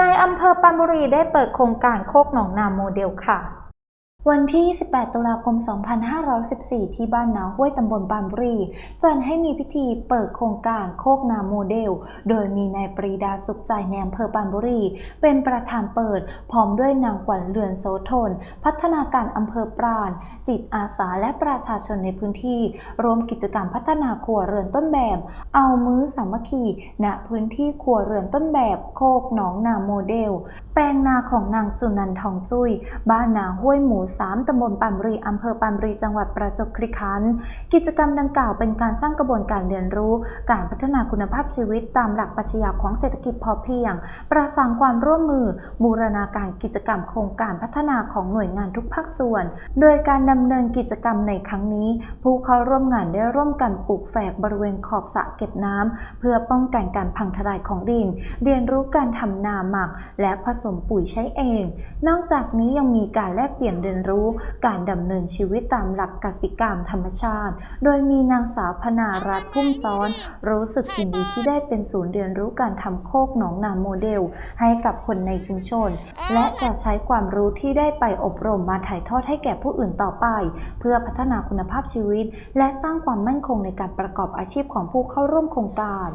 นายอำเภอปันบุรีได้เปิดโครงการโคกหนองนาโมเดลค่ะ วันที่ 18 ตุลาคม 2514 ที่บ้านนาห้วยตำบลปรานบุรี จัดให้มีพิธีเปิดโครงการโคกนาโมเดล โดยมีนายปรีดาสุขใจในอำเภอปรานบุรี เป็นประธานเปิด พร้อมด้วยนางขวัญเรือนโสธน พัฒนาการอำเภอปราณ จิตอาสาและประชาชนในพื้นที่ รวมกิจกรรมพัฒนาครัวเรือนต้นแบบ เอามื้อสามัคคี ณ พื้นที่ครัวเรือนต้นแบบ โคกหนองนาโมเดล แปลงนาของนางสุนันทองจุย้ย บ้านนาห้วยหมูสามตำบลปานบุรีอำเภอปานบุรี จังหวัดประจวบคีรีขันธ์ กิจกรรมดังกล่าวเป็นการสร้างกระบวนการเรียนรู้ การพัฒนาคุณภาพชีวิตตามหลักปรัชญาของเศรษฐกิจพอเพียง ประสานความร่วมมือ บูรณาการกิจกรรมโครงการพัฒนาของหน่วยงานทุกภาคส่วน โดยการดำเนินกิจกรรมในครั้งนี้ ผู้เข้าร่วมงานได้ร่วมกันปลูกแฝกบริเวณขอบสระเก็บน้ำเพื่อป้องกันการพังทลายของดิน เรียนรู้การทำนาหมัก และผสมปุ๋ยใช้เอง นอกจากนี้ยังมีการแลกเปลี่ยนเรียนรู้การดำเนินชีวิตตามหลักกสิกรรมธรรมชาติ โดยมีนางสาวพนารัตน์พุ่มซ้อน รู้สึกยินดีที่ได้เป็นศูนย์เรียนรู้การทำโคกหนองนาโมเดล ให้กับคนในชุมชน และจะใช้ความรู้ที่ได้ไปอบรมมาถ่ายทอดให้แก่ผู้อื่นต่อไป เพื่อพัฒนาคุณภาพชีวิต และสร้างความมั่นคงในการประกอบอาชีพของผู้เข้าร่วมโครงการ